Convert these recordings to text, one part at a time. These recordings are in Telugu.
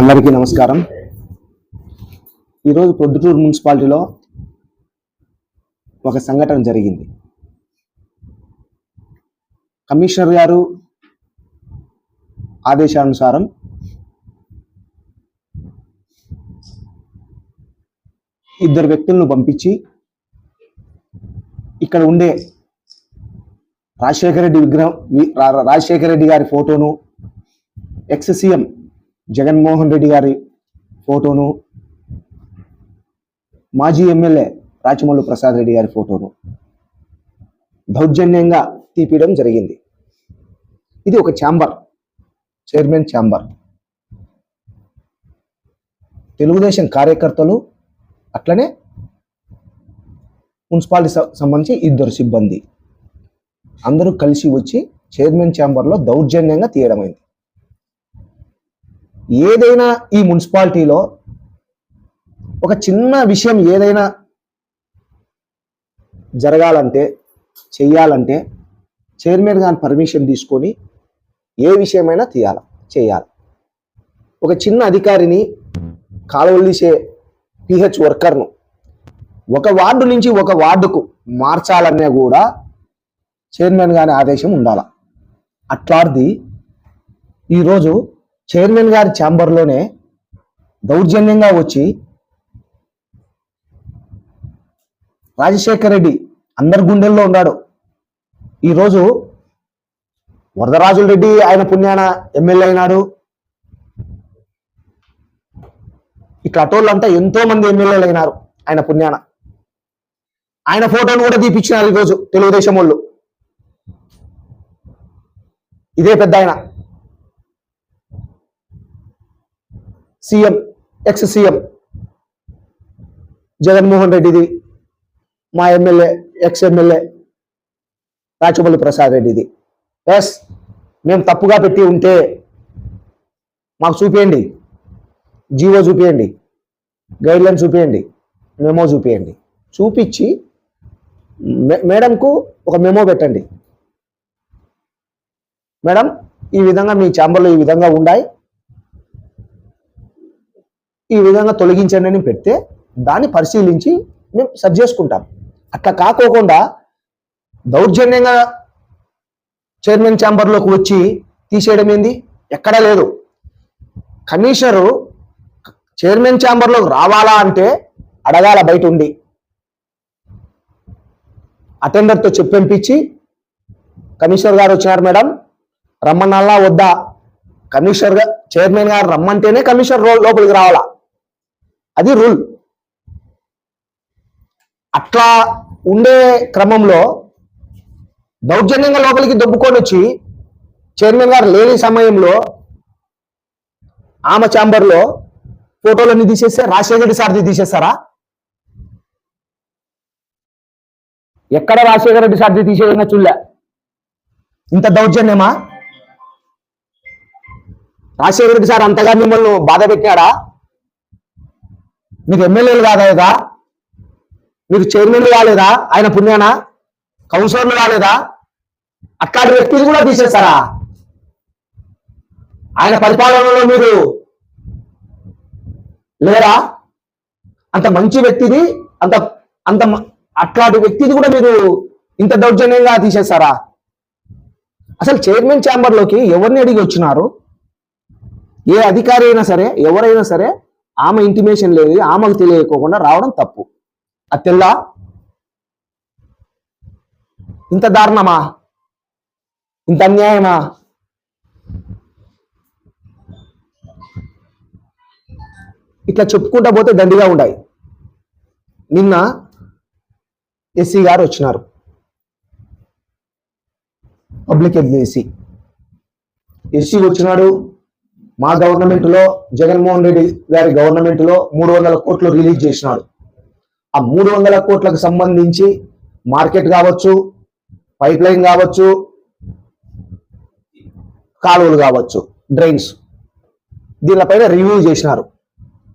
అందరికీ నమస్కారం. ఈరోజు ప్రొద్దుటూరు మున్సిపాలిటీలో ఒక సంఘటన జరిగింది. కమిషనర్ గారు ఆదేశానుసారం ఇద్దరు వ్యక్తులను పంపించి ఇక్కడ ఉండే రాజశేఖర రెడ్డి విగ్రహం రా- రాజశేఖర రెడ్డి గారి ఫోటోను ఎక్స్ సీఎం జగన్మోహన్ రెడ్డి గారి ఫోటోను మాజీ ఎమ్మెల్యే రాచమల్లు ప్రసాద్ రెడ్డి గారి ఫోటోను దౌర్జన్యంగా తీపియడం జరిగింది. ఇది ఒక ఛాంబర్ చైర్మన్ ఛాంబర్. తెలుగుదేశం కార్యకర్తలు అట్లనే మున్సిపాలిటీ స- సంబంధించి ఇద్దరు సిబ్బంది. అందరూ కలిసి వచ్చి చైర్మన్ ఛాంబర్లో దౌర్జన్యంగా తీయడమైంది ఏదైనా ఈ మున్సిపాలిటీలో ఒక చిన్న విషయం ఏదైనా జరగాలంటే చెయ్యాలంటే చైర్మన్ గారి పర్మిషన్ తీసుకొని ఏ విషయమైనా తీయాల చేయాలి. ఒక చిన్న అధికారిని కాలువలీసే పిహెచ్ వర్కర్ను ఒక వార్డు నుంచి ఒక వార్డుకు మార్చాలనే కూడా చైర్మన్ గారి ఆదేశం ఉండాలి. అట్లాంటిది ఈరోజు చైర్మన్ గారి ఛాంబర్లోనే దౌర్జన్యంగా వచ్చి రాజశేఖర్ రెడ్డి అందరి గుండెల్లో ఉన్నాడు. ఈరోజు వరదరాజుల రెడ్డి ఆయన పుణ్యాన ఎమ్మెల్యే అయినాడు. ఇట్లా అటోళ్ళంతా ఎంతో మంది ఎమ్మెల్యేలు అయినారు ఆయన పుణ్యాన. ఆయన ఫోటోను కూడా తీపిచ్చినారు ఈరోజు తెలుగుదేశం వాళ్ళు. ఇదే పెద్ద ఆయన. సీఎం ఎక్స్ సీఎం జగన్మోహన్ రెడ్డిది మా MLA ex MLA Rachamalli Prasad రెడ్డిది. ఎస్ మేము తప్పుగా పెట్టి ఉంటే మాకు చూపించండి జీవో చూపించండి గైడ్లైన్ చూపించండి మెమో చూపించండి చూపించి మే- మేడంకు ఒక మెమో పెట్టండి. మేడం ఈ విధంగా మీ ఛాంబర్లో ఈ విధంగా ఉండాయి. ఈ విధంగా తొలగించండి అని పెడితే దాన్ని పరిశీలించి మేము సరి చేసుకుంటాం. అట్లా కాకోకుండా దౌర్జన్యంగా చైర్మన్ ఛాంబర్లోకి వచ్చి తీసేయడం ఏంది? ఎక్కడా లేదు. కమిషనరు చైర్మన్ ఛాంబర్లోకి రావాలా అంటే అడగాల బయట ఉండి. అటెండర్తో చెప్పంపించి కమిషనర్ గారు వచ్చినారు మేడం. రమ్మన్నాలా వద్దా? కమిషనర్ చైర్మన్ గారు రమ్మంటేనే కమిషనర్ రో- లోపలికి రావాలా? అది రూల్. అట్లా ఉండే క్రమంలో దౌర్జన్యంగా లోపలికి దొబ్బుకొని వచ్చి చైర్మన్ గారు లేని సమయంలో ఆమె ఛాంబర్లో ఫోటోలన్నీ తీసేస్తే రాజశేఖర రెడ్డి సార్ది తీసేస్తారా? ఎక్కడ రాజశేఖర రెడ్డి సార్ది తీసేదన్నా చూడలే. ఇంత దౌర్జన్యమా? రాజశేఖర రెడ్డి సార్ అంతగా మిమ్మల్ని బాధ పెట్టాడా? మీకు ఎమ్మెల్యేలు కాదా మీరు చైర్మన్లు కాలేదా? ఆయన పుణ్యానా? కౌన్సిలర్లు కాలేదా? అట్లాంటి వ్యక్తిని కూడా తీసేస్తారా? ఆయన పరిపాలనలో మీరు లేరా? అంత మంచి వ్యక్తిది అంత అంత మ- అట్లాంటి వ్యక్తిది కూడా మీరు ఇంత దౌర్జన్యంగా తీసేస్తారా? అసలు చైర్మన్ ఛాంబర్లోకి ఎవరిని అడిగి వచ్చినారు? ఏ అధికారి అయినా సరే ఎవరైనా సరే ఆమె ఇంటిమేషన్ లేదు ఆమెకు తెలియకోకుండా రావడం తప్పు. అది తెల్లా? ఇంత దారుణమా? ఇంత అన్యాయమా? ఇట్లా చెప్పుకుంటా పోతే దండిగా ఉన్నాయి నిన్న ఎస్సీ గారు వచ్చినారు. పబ్లిక్ ఎస్సీ ఎస్సీ వచ్చినాడు మా గవర్నమెంట్లో జగన్మోహన్ రెడ్డి గారి గవర్నమెంట్లో మూడు వందల కోట్లు రిలీజ్ చేసినాడు. ఆ మూడు వందల కోట్లకు సంబంధించి మార్కెట్ కావచ్చు పైప్ లైన్ కావచ్చు కాలువలు కావచ్చు డ్రైన్స్ దీనిపైన రివ్యూ చేసినారు.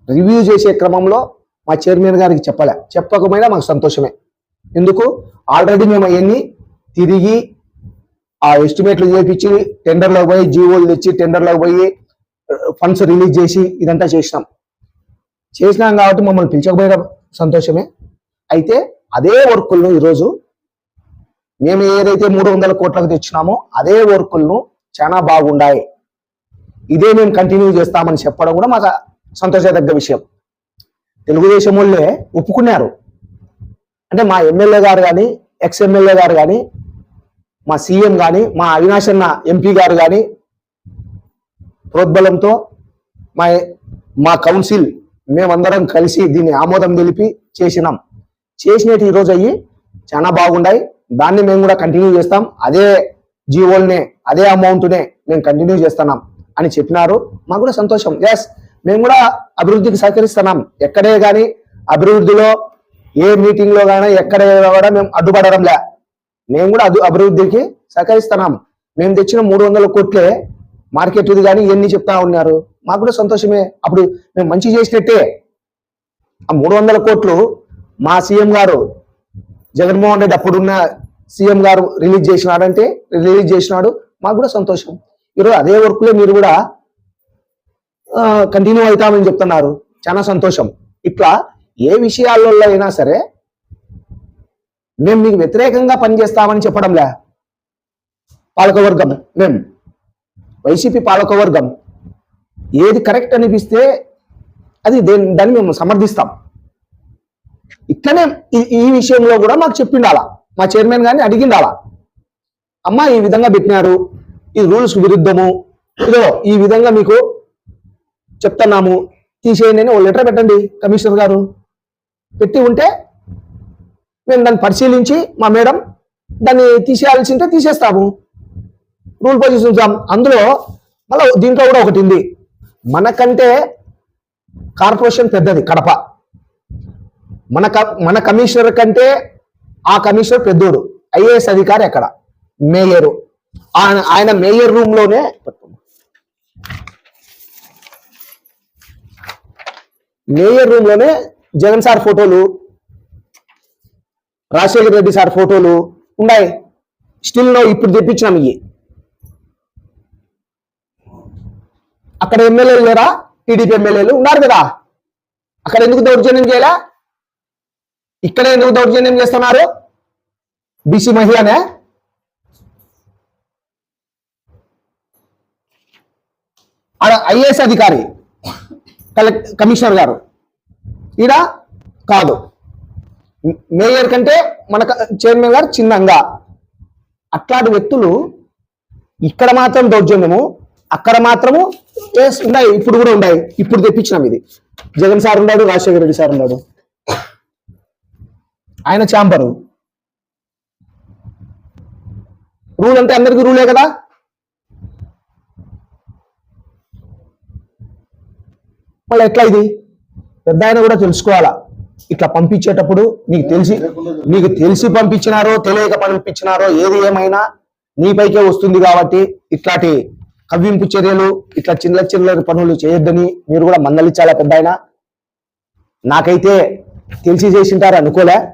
రివ్యూ చేసే క్రమంలో మా చైర్మన్ గారికి చెప్పలే. చెప్పకపోయినా మాకు సంతోషమే. ఎందుకు? ఆల్రెడీ మేము అవన్నీ తిరిగి ఆ ఎస్టిమేట్లు చేపించి టెండర్లోకి పోయి జీవోలు తెచ్చి టెండర్లోకి పోయి ఫండ్స్ రిలీజ్ చేసి ఇదంతా చేసినాం. చేసినాం కాబట్టి మమ్మల్ని పిలిచకపోయిన సంతోషమే. అయితే అదే వర్కులను ఈరోజు మేము ఏదైతే మూడు వందల కోట్లకు తెచ్చినామో అదే వర్కులను చాలా బాగుండాయి. ఇదే మేము కంటిన్యూ చేస్తామని చెప్పడం కూడా మాకు సంతోషదగ్గ విషయం. తెలుగుదేశం వాళ్ళే ఒప్పుకున్నారు. అంటే మా ఎమ్మెల్యే గారు కానీ ఎక్స్ ఎమ్మెల్యే గారు కానీ మా సీఎం కానీ మా అవినాష్ అన్న ఎంపీ గారు కానీ ప్రోద్బలంతో మా మా కౌన్సిల్ మేమందరం కలిసి దీన్ని ఆమోదం తెలిపి చేసినాం. చేసినట్టు ఈరోజు అయ్యి చాలా బాగుండాయి. దాన్ని మేము కూడా కంటిన్యూ చేస్తాం. అదే జీవోల్నే అదే అమౌంట్నే మేము కంటిన్యూ చేస్తున్నాం అని చెప్పినారు. మాకు కూడా సంతోషం. ఎస్ మేము కూడా అభివృద్ధికి సహకరిస్తున్నాం. ఎక్కడే కానీ అభివృద్ధిలో ఏ మీటింగ్లో కానీ ఎక్కడ కూడా మేము అడ్డుపడడంలే మేము కూడా అభివృద్ధికి సహకరిస్తున్నాం. మేము తెచ్చిన మూడు వందల కోట్లే మార్కెట్ ఇది కానీ ఇవన్నీ చెప్తా ఉన్నారు. మాకు కూడా సంతోషమే. అప్పుడు మేము మంచి చేసినట్టే. ఆ మూడు వందల కోట్లు మా సీఎం గారు జగన్మోహన్ రెడ్డి అప్పుడున్న సీఎం గారు రిలీజ్ చేసినాడంటే రిలీజ్ చేసినాడు. మాకు కూడా సంతోషం. ఈరోజు అదే వర్క్లో మీరు కూడా కంటిన్యూ అవుతామని చెప్తున్నారు. చాలా సంతోషం. ఇట్లా ఏ విషయాలలో అయినా సరే మేము మీకు వ్యతిరేకంగా పనిచేస్తామని చెప్పడంలే. పాలకవర్గం మేము. వైసీపీ పాలకవర్గం ఏది కరెక్ట్ అనిపిస్తే అది దేని దాన్ని మేము సమర్థిస్తాం. ఇట్లనే ఈ- ఈ విషయంలో కూడా మాకు చెప్పిండాలా. మా చైర్మన్ గారిని అడిగిండాలా. అమ్మ ఈ విధంగా పెట్టినారు. ఈ రూల్స్ విరుద్ధము. ఇదో ఈ విధంగా మీకు చెప్తున్నాము. తీసేయండి అని ఓ లెటర్ పెట్టండి కమిషనర్ గారు. పెట్టి ఉంటే మేము దాన్ని పరిశీలించి మా మేడం దాన్ని తీసేయాల్సి ఉంటే తీసేస్తాము. రూల్ పొజిషన్ చూద్దాం అందులో మళ్ళీ దీంట్లో కూడా ఒకటి ఉంది. మనకంటే కార్పొరేషన్ పెద్దది కడప. మన క- మన కమిషనర్ కంటే ఆ కమిషనర్ పెద్దోడు. ఐఏఎస్ అధికారి అక్కడ మేయరు. ఆయన ఆయన మేయర్ రూమ్లోనే మేయర్ రూమ్లోనే జగన్ సార్ ఫోటోలు రాజశేఖర రెడ్డి సార్ ఫోటోలు ఉన్నాయి. స్టిల్ నో ఇప్పుడు తెప్పించినాం ఇవి అక్కడ ఎమ్మెల్యేలు లేరా? టీడీపీ ఎమ్మెల్యేలు ఉన్నారు కదా. అక్కడ ఎందుకు దౌర్జన్యం చేయలే? ఇక్కడ ఎందుకు దౌర్జన్యం చేస్తున్నారు? బీసీ మహిళనే? ఐఏఎస్ అధికారి కలెక్ట్ కమిషనర్ గారు. ఈడ కాదు. మేయర్ కంటే మన చైర్మన్ గారు చిన్నంగా. అట్లాంటి వ్యక్తులు ఇక్కడ మాత్రం దౌర్జన్యము. అక్కడ మాత్రము ఉన్నాయి. ఇప్పుడు కూడా ఉన్నాయి. ఇప్పుడు తెప్పించినాం ఇది. జగన్ సార్ ఉన్నాడు రాజశేఖర రెడ్డి సార్ ఉన్నాడు. ఆయన ఛాంబరు. రూల్ అంటే అందరికీ రూలే కదా? మళ్ళీ ఎట్లా ఇది? పెద్ద ఆయన కూడా తెలుసుకోవాలా? ఇట్లా పంపించేటప్పుడు నీకు తెలిసి నీకు తెలిసి పంపించినారో తెలియక పంపించినారో ఏది ఏమైనా నీపైకే వస్తుంది కాబట్టి ఇట్లాంటి కవ్వింపు చర్యలు ఇట్లా చిన్న చిల్లర పనులు చేయొద్దని మీరు కూడా మందలిచ్చాలా పెద్ద ఆయన. నాకైతే తెలిసి చేసింటారు అనుకోలే.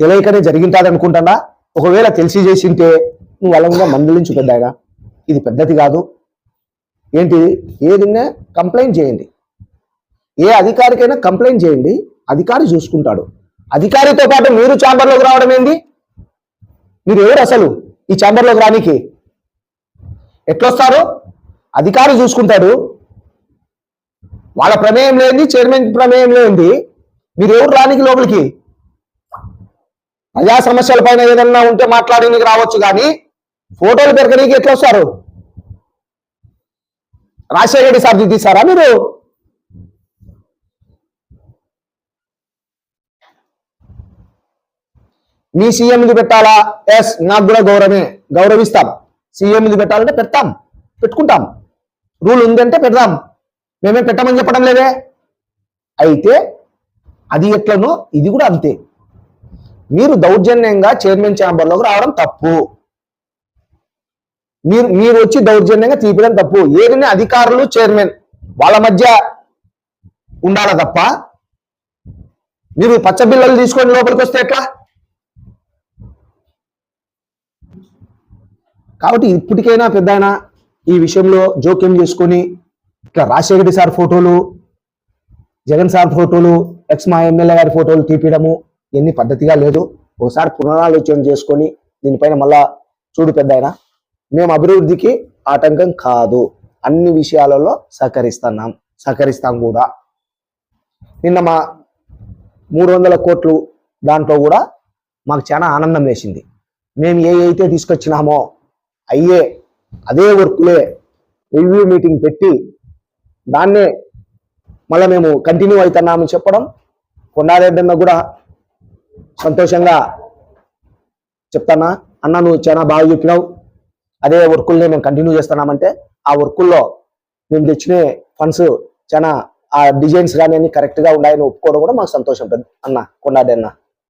తెలియకనే జరిగింటారు అనుకుంటానా? ఒకవేళ తెలిసి చేసింటే నువ్వు అలంగా మందలించు పెద్ద ఆయన. ఇది పెద్దది కాదు. ఏంటి? ఏదైనా కంప్లైంట్ చేయండి. ఏ అధికారికైనా కంప్లైంట్ చేయండి. అధికారి చూసుకుంటాడు. అధికారితో పాటు మీరు ఛాంబర్లోకి రావడం ఏంది? మీరు ఎవరు అసలు ఈ ఛాంబర్లోకి రానికి? ఎట్లొస్తారు? అధికారి చూసుకుంటాడు. వాళ్ళ ప్రమేయం లేని చైర్మన్ ప్రమేయం లేనిది మీరు ఎవరు రానికి లోపలికి? ప్రజా సమస్యల పైన ఏదన్నా ఉంటే మాట్లాడడానికి రావచ్చు కానీ ఫోటోలు పెరగడానికి ఎట్లా వస్తారు రాజశేఖర రెడ్డి సార్ తీసారా మీరు? మీ సీఎంలు పెట్టాలా? ఎస్ నాకు కూడా గౌరవమే. గౌరవిస్తాం. సీఎం పెట్టాలంటే పెడతాం పెట్టుకుంటాం. రూల్ ఉందంటే పెడదాం. మేమే పెట్టమని చెప్పడం లేదే. అయితే అది ఎట్లనో ఇది కూడా అంతే. మీరు దౌర్జన్యంగా చైర్మన్ ఛాంబర్లోకి రావడం తప్పు. మీరు మీరు వచ్చి దౌర్జన్యంగా తీపడం తప్పు. ఏదైనా అధికారులు చైర్మన్ వాళ్ళ మధ్య ఉండాలా తప్ప? మీరు పచ్చ బిల్లలు తీసుకొని లోపలికి వస్తే ఎట్లా? కాబట్టి ఇప్పటికైనా పెద్ద ఈ విషయంలో జోక్యం చేసుకొని ఇట్లా రాజశేఖర సార్ ఫోటోలు జగన్ సార్ ఫోటోలు ఎక్స్ మా ఎమ్మెల్యే గారి ఫోటోలు తీపియడము ఇవన్నీ పద్ధతిగా లేదు. ఒకసారి పునరాలోచన చేసుకొని దీనిపైన మళ్ళా చూడు పెద్ద మేము అభివృద్ధికి ఆటంకం కాదు. అన్ని విషయాలలో సహకరిస్తున్నాం సహకరిస్తాం కూడా. నిన్న మా మూడు వందల కోట్లు దాంట్లో కూడా మాకు చాలా ఆనందం వేసింది. మేము ఏ అయితే తీసుకొచ్చినామో అయ్యే అదే వర్క్లే రివ్యూ మీటింగ్ పెట్టి దాన్నే మళ్ళీ మేము కంటిన్యూ అవుతున్నామని చెప్పడం కొండారెడ్డన్న కూడా సంతోషంగా చెప్తానా అన్న నువ్వు చాలా బాగా చెప్పినావు. అదే వర్కుల్ని మేము కంటిన్యూ చేస్తున్నామంటే ఆ వర్కుల్లో మేము తెచ్చిన ఫండ్స్ చాలా ఆ డిజైన్స్ కానీ అన్ని కరెక్ట్గా ఉన్నాయని ఒప్పుకోవడం కూడా మాకు సంతోషం పెద్ద అన్న కొండారెడ్డి